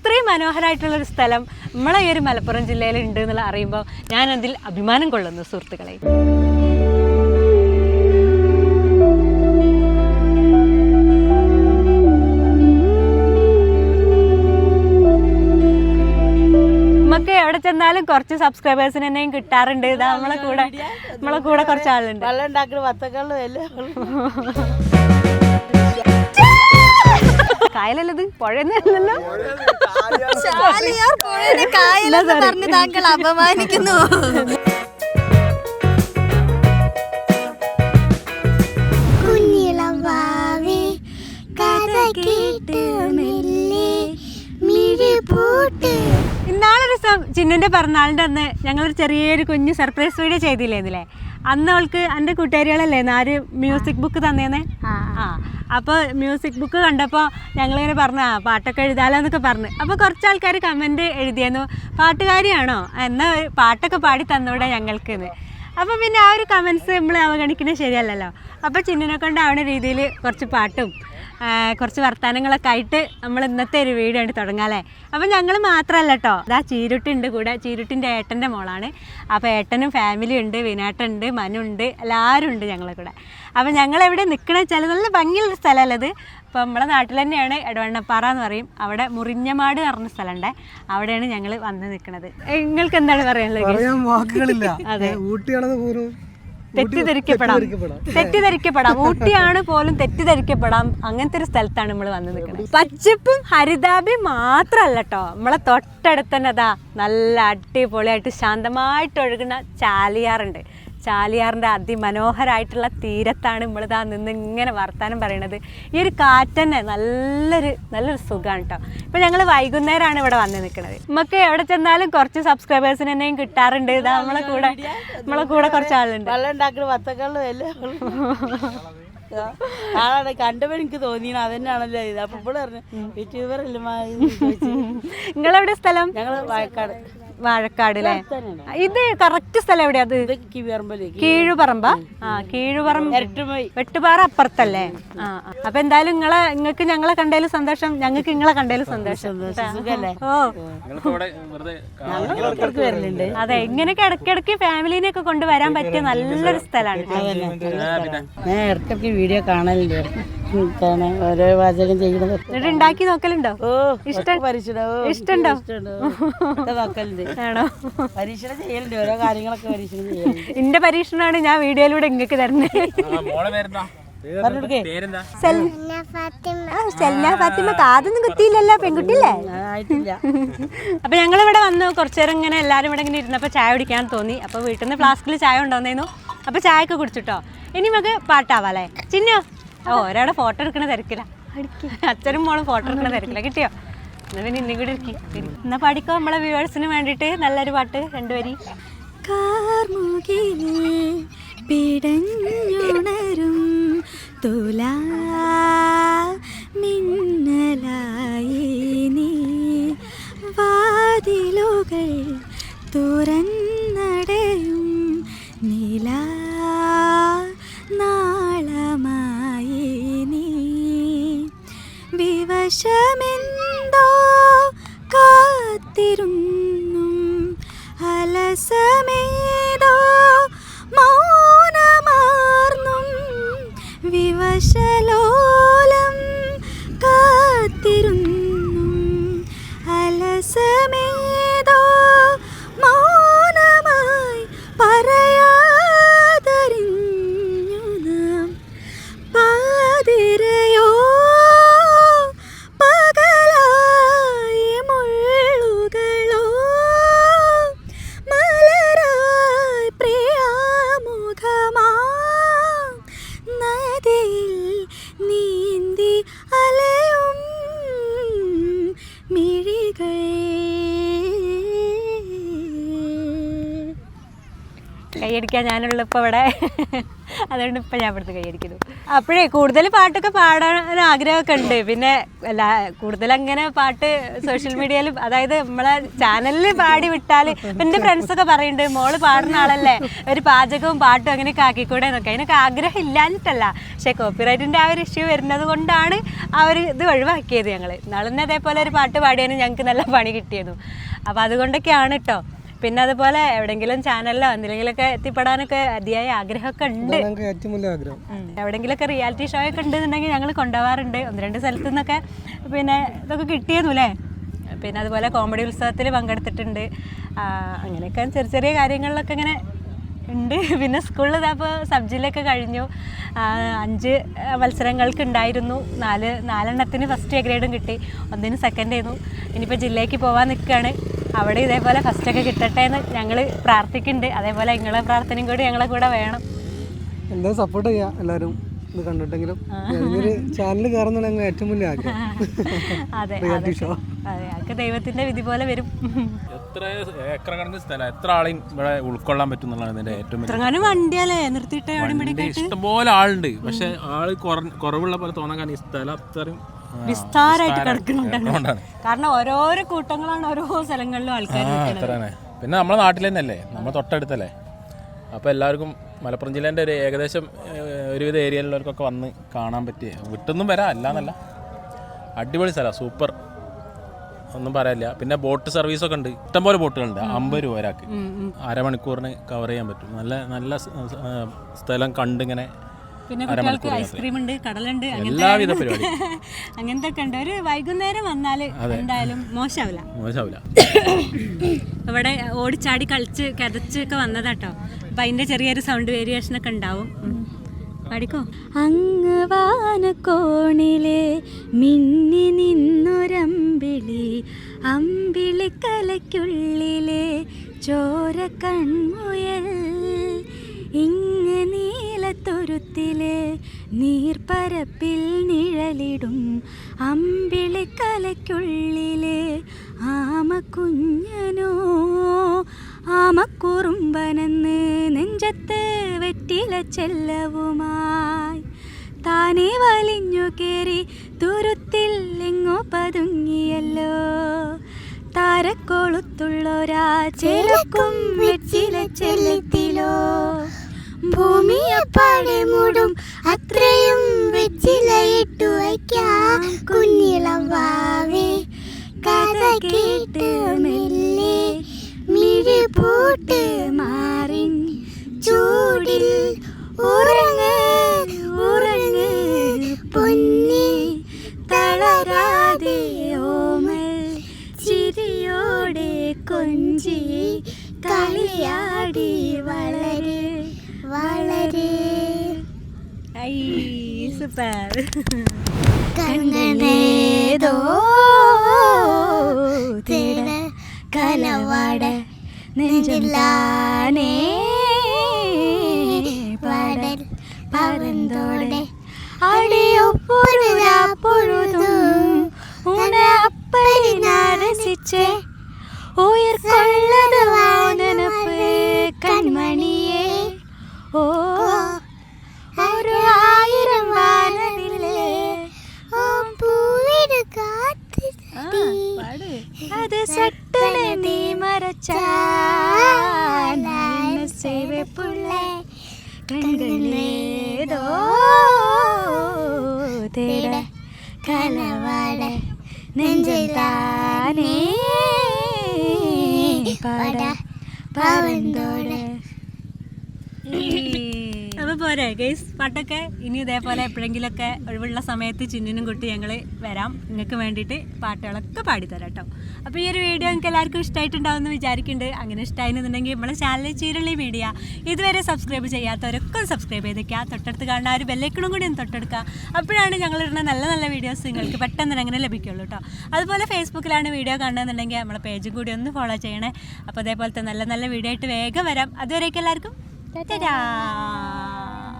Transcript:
ഇത്രയും മനോഹരമായിട്ടുള്ള ഒരു സ്ഥലം നമ്മളെ ഈ ഒരു മലപ്പുറം ജില്ലയിൽ ഉണ്ട് എന്നുള്ള അറിയുമ്പോൾ ഞാൻ അതിൽ അഭിമാനം കൊള്ളുന്നു സുഹൃത്തുക്കളെ. നമുക്ക് എവിടെ ചെന്നാലും കുറച്ച് സബ്സ്ക്രൈബേഴ്സിന് തന്നെയും കിട്ടാറുണ്ട്. ഇതാ നമ്മളെ കൂടെ നമ്മളെ കൂടെ കുറച്ച് ആളുണ്ട്. വെള്ളം ഉണ്ടാക്കുന്ന വത്തക്കള്ളും എല്ലാം. കായലല്ലത്? പുഴയുടെ കായലെന്ന് പറഞ്ഞ് താങ്കൾ അപമാനിക്കുന്നു. ഇന്നാളൊരു ദിവസം ചിന്നുന്റെ പിറന്നാളിന്റെ അന്ന് ഞങ്ങളൊരു ചെറിയൊരു കുഞ്ഞു സർപ്രൈസ് വീഡിയോ ചെയ്തില്ലേ അന്ന് അവൾക്ക് എന്റെ കൂട്ടുകാരികളല്ലേ ആര് മ്യൂസിക് ബുക്ക് തന്നേന്നെ? ആ. അപ്പോൾ മ്യൂസിക് ബുക്ക് കണ്ടപ്പോൾ ഞങ്ങളിങ്ങനെ പറഞ്ഞു ആ പാട്ടൊക്കെ എഴുതാലോ എന്നൊക്കെ പറഞ്ഞു. അപ്പോൾ കുറച്ച് ആൾക്കാർ കമന്റ് എഴുതിയെന്നു. പാട്ടുകാരിയാണോ? എന്നാൽ പാട്ടൊക്കെ പാടി തന്നൂടെ ഞങ്ങൾക്ക് എന്ന് അപ്പോൾ പിന്നെ ആ ഒരു കമൻസ് നമ്മൾ അവഗണിക്കുന്നത് ശരിയല്ലല്ലോ. അപ്പോൾ ചിന്നിനെ കൊണ്ട് രീതിയിൽ കുറച്ച് പാട്ടും കുറച്ച് വർത്തമാനങ്ങളൊക്കെ ആയിട്ട് നമ്മൾ ഇന്നത്തെ ഒരു വീഡിയോ തുടങ്ങാം അല്ലേ? അപ്പം ഞങ്ങൾ മാത്രമല്ല കേട്ടോ അതാ ചീരുട്ടുണ്ട് കൂടെ. ചീരുട്ടിന്റെ ഏട്ടന്റെ മോളാണ്. അപ്പോൾ ഏട്ടനും ഫാമിലി ഉണ്ട് വിനാട്ടുണ്ട് മനു ഉണ്ട് എല്ലാവരും ഉണ്ട് ഞങ്ങളെ കൂടെ. അപ്പം ഞങ്ങൾ എവിടെ നിൽക്കണമെന്ന് വെച്ചാൽ നല്ല ഭംഗിയുള്ള സ്ഥലമല്ല അത് അപ്പോൾ നമ്മുടെ നാട്ടിൽ തന്നെയാണ് എടവണ്ണപ്പാറ എന്ന് പറയും. അവിടെ മുറിഞ്ഞമാട് എന്ന് പറഞ്ഞ സ്ഥലമുണ്ട്. അവിടെയാണ് ഞങ്ങൾ വന്ന് നിൽക്കുന്നത് നിങ്ങൾക്ക് എന്താണ് പറയാനുള്ളത് അതെ. ഊട്ടിയാണെന്ന് പോലും തെറ്റിദ്ധരിക്കപ്പെടാം. തെറ്റിദ്ധരിക്കപ്പെടാം. ഊട്ടിയാണ് പോലും തെറ്റിദ്ധരിക്കപ്പെടാം. അങ്ങനത്തെ ഒരു സ്ഥലത്താണ് നമ്മൾ വന്ന് നിൽക്കുന്നത്. പച്ചപ്പും ഹരിതാപി മാത്രമല്ല കേട്ടോ നമ്മളെ തൊട്ടടുത്ത് തന്നെ അതാ നല്ല അടിപൊളിയായിട്ട് ശാന്തമായിട്ട് ഒഴുകുന്ന ചാലിയാറുണ്ട്. ചാലിയാറിന്റെ അതിമനോഹരമായിട്ടുള്ള തീരത്താണ് നമ്മൾ നമ്മളിതാ നിന്ന് ഇങ്ങനെ വർത്താനം പറയണത്. ഈ ഒരു കാറ്റ് തന്നെ നല്ലൊരു നല്ലൊരു സുഖമാണ് കേട്ടോ ഇപ്പം ഞങ്ങൾ വൈകുന്നേരമാണ് ഇവിടെ വന്ന് നിൽക്കുന്നത് നമുക്ക് എവിടെ ചെന്നാലും കുറച്ച് സബ്സ്ക്രൈബേഴ്സിന് തന്നെയും കിട്ടാറുണ്ട്. ഇതാ നമ്മളെ കൂടെ നമ്മളെ കൂടെ കുറച്ച് ആളുണ്ട്. ആളാണ്. കണ്ടപ്പോ എനിക്ക് തോന്നിയാണ് അതന്നെയാണല്ലോ ഇത്. അപ്പോൾ പറഞ്ഞു യൂട്യൂബർ അല്ലേ നിങ്ങളെവിടെ സ്ഥലം? ഞങ്ങൾ വയക്കാട്. വാഴക്കാട് അല്ലേ ഇത് കറക്റ്റ് സ്ഥലം എവിടെയാ അത്? ഇത് കിവിയറമ്പലേക്ക് കീഴുപറമ്പ? ആ കീഴുപറമ്പ്. വെട്ടുപാറ അപ്പുറത്തല്ലേ? ആ. അപ്പൊ എന്തായാലും നിങ്ങളെ നിങ്ങൾക്ക് ഞങ്ങളെ കണ്ടതിലും സന്തോഷം. ഞങ്ങൾക്ക് നിങ്ങളെ കണ്ടതിലും സന്തോഷം. സുഖല്ലേ? ഓ. അതെ ഇങ്ങനെയൊക്കെ ഇടയ്ക്കിടയ്ക്ക് ഫാമിലിനെ ഒക്കെ കൊണ്ടുവരാൻ പറ്റിയ നല്ലൊരു സ്ഥലമാണ്. വീഡിയോ കാണലുണ്ട് എന്താണ് ഓരോ പാചകം ചെയ്യുന്നത്. എന്നിട്ട് ഉണ്ടാക്കി നോക്കലുണ്ടോ? ഓ ഇഷ്ടം പരീക്ഷണ ഇഷ്ടണ്ടോ? ഇഷ്ടമുണ്ടോ നോക്കലുണ്ട്. ആണോ? പരീക്ഷണം ചെയ്യലുണ്ട് ഓരോ കാര്യങ്ങളൊക്കെ പരീക്ഷണം ചെയ്യലുണ്ട്. എന്റെ പരീക്ഷണമാണ് ഞാൻ വീഡിയോയിലൂടെ ഇങ്ങക്ക് സെൽന ഫാത്തിമ. കാതൊന്നും കുത്തിയില്ലല്ലോ പെൺകുട്ടിയില്ലേ? ആയിട്ടില്ല. അപ്പൊ ഞങ്ങൾ ഇവിടെ വന്നു. കുറച്ചേരം ഇങ്ങനെ എല്ലാരും ഇവിടെ ഇങ്ങനെ ഇരുന്നപ്പോ ചായ കുടിക്കാൻ തോന്നി. അപ്പൊ വീട്ടിൽ നിന്ന് ഫ്ലാസ്കിൽ ചായ ഉണ്ടോന്നേന്നു അപ്പൊ ചായ ഒക്കെ കുടിച്ചിട്ടോ. ഇനി നമുക്ക് പാട്ടാവാല്ലേ ചിന്നോ ഓ ഒരാടെ ഫോട്ടോ എടുക്കണ തിരക്കില്ല അച്ഛനും മോളും ഫോട്ടോ എടുക്കണ തിരക്കില്ല കിട്ടിയോ? എന്നാ പിന്നെ ഇന്നും കൂടി ഇരിക്കി. എന്നാ പാടിക്കോ നമ്മളെ വ്യൂവേഴ്സിന് വേണ്ടിയിട്ട്? നല്ലൊരു പാട്ട് രണ്ടുപേരി. പിടഞ്ഞുണരും തുലാ മിന്നലായി നീ. വാതിലുകൾ തുറന്നടയും നിലാ വിവശമെന്തോ കാത്തിരുന്നു. അലസമേതോ കൈയടിക്കാൻ ഞാനുള്ള ഇപ്പോൾ ഇവിടെ. അതുകൊണ്ട് ഇപ്പം ഞാൻ ഇവിടുത്തെ കൈയടിക്കുന്നു. അപ്പോഴേ കൂടുതൽ പാട്ടൊക്കെ പാടാൻ ആഗ്രഹമൊക്കെ ഉണ്ട്. പിന്നെ കൂടുതൽ അങ്ങനെ പാട്ട് സോഷ്യൽ മീഡിയയിൽ അതായത് നമ്മളെ ചാനലിൽ പാടി വിട്ടാൽ എന്റെ ഫ്രണ്ട്സൊക്കെ പറയുന്നുണ്ട് മോൾ പാടുന്ന ആളല്ലേ? ഒരു പാചകവും പാട്ടും അങ്ങനെയൊക്കെ ആക്കിക്കൂടെ എന്നൊക്കെ. അതിനൊക്കെ ആഗ്രഹം ഇല്ലാഞ്ഞിട്ടല്ല. പക്ഷേ കോപ്പിറൈറ്റിന്റെ ആ ഒരു ഇഷ്യൂ വരുന്നത് കൊണ്ടാണ് ആ ഒരു ഇത് ഒഴിവാക്കിയത് ഞങ്ങൾ നാളെ അതേപോലെ ഒരു പാട്ട് പാടിയതിന് ഞങ്ങൾക്ക് നല്ല പണി കിട്ടിയിരുന്നു അപ്പോൾ അതുകൊണ്ടൊക്കെയാണ് കേട്ടോ പിന്നെ അതുപോലെ എവിടെങ്കിലും ചാനലിലോ എന്തെങ്കിലുമൊക്കെ എത്തിപ്പെടാനൊക്കെ അതിയായ ആഗ്രഹമൊക്കെ ഉണ്ട്. എവിടെങ്കിലൊക്കെ റിയാലിറ്റി ഷോ ഒക്കെ ഉണ്ടെന്നുണ്ടെങ്കിൽ ഞങ്ങൾ കൊണ്ടുപോകാറുണ്ട്. ഒന്ന് രണ്ട് സ്ഥലത്തു നിന്നൊക്കെ പിന്നെ ഇതൊക്കെ കിട്ടിയിരുന്നു അല്ലേ? പിന്നെ അതുപോലെ കോമഡി ഉത്സവത്തിൽ പങ്കെടുത്തിട്ടുണ്ട്. അങ്ങനെയൊക്കെ ചെറിയ ചെറിയ കാര്യങ്ങളിലൊക്കെ ഇങ്ങനെ ഉണ്ട്. പിന്നെ സ്കൂളിൽ ഇതാപ്പോൾ സബ് ജില്ലയൊക്കെ കഴിഞ്ഞു. അഞ്ച് മത്സരങ്ങൾക്ക് ഉണ്ടായിരുന്നു. നാല് നാലെണ്ണത്തിന് ഫസ്റ്റ് എ ഗ്രേഡും കിട്ടി. ഒന്നിന് സെക്കൻഡ് ആയിരുന്നു. ഇനിയിപ്പോൾ ജില്ലയ്ക്ക് പോകാൻ നിൽക്കുകയാണ്. അവിടെ ഇതേപോലെ ഫസ്റ്റൊക്കെ കിട്ടട്ടെ എന്ന് ഞങ്ങൾ പ്രാർത്ഥിക്കുന്നുണ്ട്. അതേപോലെ നിങ്ങളെ പ്രാർത്ഥനയും കൂടി ഞങ്ങളെ കൂടെ വേണം. എന്തായാലും സപ്പോർട്ട് ചെയ്യാം എല്ലാവരും. ഇത് കണ്ടിട്ടെങ്കിലും. ചാനൽ കയറുന്നതാണ് ഞങ്ങൾ ഏറ്റവും വലിയ ആഗ്രഹം. അതെ റിയാലിറ്റി ഷോ അതെ അതൊക്കെ ദൈവത്തിന്റെ വിധി പോലെ വരും. എത്ര ഏക്കർ കണക്കിന് സ്ഥലം എത്ര ആളെയും ഇവിടെ ഉൾക്കൊള്ളാൻ പറ്റും എന്നുള്ളതാണ് ഇതിന്റെ ഏറ്റവും വലിയ വണ്ടിയല്ലേ നിർത്തിയിട്ട് ഇഷ്ടംപോലെ ആളുണ്ട്. പക്ഷെ ആൾ കുറ- കുറവുള്ള പോലെ തോന്നാൻ കാരണം ഈ സ്ഥലം അത്രയും വിസ്താരമായിട്ട് കിടക്കുന്നുണ്ടാണ്. കാരണം ഓരോരോ കൂട്ടങ്ങളാണ് ഓരോ സ്ഥലങ്ങളിലും ആൾക്കാർ പിന്നെ നമ്മളെ നാട്ടിൽ തന്നെയല്ലേ? നമ്മൾ തൊട്ടടുത്തല്ലേ? അപ്പോൾ എല്ലാവർക്കും മലപ്പുറം ജില്ലേന്റെ ഒരു ഏകദേശം ഒരുവിധ ഏരിയയിലുള്ളവർക്കൊക്കെ വന്ന് കാണാൻ പറ്റിയ വിട്ടൊന്നും വരാം അല്ലാന്നല്ല. അടിപൊളി സ്ഥലമാണ് സൂപ്പർ. ഒന്നും പറയാനില്ല. പിന്നെ ബോട്ട് സർവീസ് ഒക്കെ ഉണ്ട്. ഇഷ്ടംപോലെ ബോട്ടുകളുണ്ട്. അമ്പത് രൂപ ഒരാൾക്ക്. അരമണിക്കൂറിന് കവർ ചെയ്യാൻ പറ്റും. നല്ല നല്ല സ്ഥലം കണ്ടിങ്ങനെ പിന്നെ കുട്ടികൾക്ക് ഐസ്ക്രീം ഉണ്ട് കടലുണ്ട് എല്ലാവിധ പരിപാടി. അങ്ങനത്തെ ഒക്കെ ഉണ്ട്. ഒരു വൈകുന്നേരം വന്നാൽ എന്തായാലും മോശാവില്ല. മോശാവില്ല. ഇവിടെ ഓടിച്ചാടി കളിച്ച് കിതച്ചൊക്കെ വന്നതാട്ടോ. അപ്പൊ അതിന്റെ ചെറിയൊരു സൗണ്ട് വേരിയേഷൻ ഒക്കെ ഉണ്ടാവും. പഠിക്കോ പാടിക്കോ? അങ്ങ് വാനക്കോണിലെ മിന്നി നിന്നൊരമ്പിളി അമ്പിളിക്കലയ്ക്കുള്ളിലെ ചോര കൺമുയൽ ഇങ്ങ് നീലത്തൊരുത്തിലെ നീർപ്പരപ്പിൽ നിഴലിടും അമ്പിളിക്കലയ്ക്കുള്ളിലെ ആമക്കുഞ്ഞനോ. ആമക്കുറുമ്പനെന്ന് നെഞ്ചത്ത് വെറ്റില ചെല്ലവുമായി താനെ വലിഞ്ഞു കേറി തുരുത്തിൽ എങ്ങോ പതുങ്ങിയല്ലോ. താരക്കൊളുത്തുള്ളൊരാ ചെലക്കും വെച്ചില ചെല്ലത്തിലോ ഭൂമിയപ്പാടെ മൂടും. അത്രയും വെച്ചിലയിട്ടു വയ്ക്കാം. കുഞ്ഞിളം വാവേ കഥ കേട്ട് മെല്ലെ മിഴി പൂട്ട് മാറി ചൂടിൽ ഉറങ്ങ് സൂപ്പർ കണ്ണനേതോ തേട കനവാട നെഞ്ചില്ലാനേ പാടൽ പറന്തോടെ അടിയൊപ്പൊഴുതാ പൊഴുതും. ഉണ അപ്പടി നരസിച്ചേ ഉയർക്കൊള്ളത് സട്ടനെ നീ മറച്ചുള്ള കണ്ണേതോ തേട കനവാട നെഞ്ചിൽ താനേ. പാട. പവന്തോടെ അപ്പൊ പോരെ ഗൈസ് പാട്ടൊക്കെ ഇനി ഇതേപോലെ എപ്പോഴെങ്കിലൊക്കെ ഒഴിവുള്ള സമയത്ത് ചിന്നിനും കുട്ടി ഞങ്ങൾ വരാം. നിങ്ങൾക്ക് വേണ്ടിയിട്ട് പാട്ടുകളൊക്കെ പാടിത്തരാം കേട്ടോ അപ്പോൾ ഈ ഒരു വീഡിയോ നിങ്ങൾക്ക് എല്ലാവർക്കും ഇഷ്ടമായിട്ടുണ്ടാവും എന്ന് വിചാരിക്കുന്നുണ്ട് അങ്ങനെ ഇഷ്ടമായിരുന്നുണ്ടെങ്കിൽ നമ്മുടെ ചാനൽ ചീരളി മീഡിയ ഇതുവരെ സബ്സ്ക്രൈബ് ചെയ്യാത്തവരൊക്കെ സബ്സ്ക്രൈബ് ചെയ്തേക്കുക തൊട്ടടുത്ത് കാണുന്ന ആ ഒരു ബെല്ലൈക്കണും കൂടി ഒന്ന് തൊട്ടെടുക്കുക അപ്പോഴാണ് ഞങ്ങളിടുന്ന നല്ല നല്ല വീഡിയോസ് നിങ്ങൾക്ക് പെട്ടെന്ന് തന്നെ അങ്ങനെ ലഭിക്കുള്ളൂ കേട്ടോ അതുപോലെ ഫേസ്ബുക്കിലാണ് വീഡിയോ കാണുന്നതെന്നുണ്ടെങ്കിൽ നമ്മളെ പേജും കൂടി ഒന്ന് ഫോളോ ചെയ്യണേ. അപ്പോൾ അതേപോലത്തെ നല്ല നല്ല വീഡിയോ ആയിട്ട് വേഗം വരാം. അതുവരേക്കും എല്ലാവർക്കും Ta-da!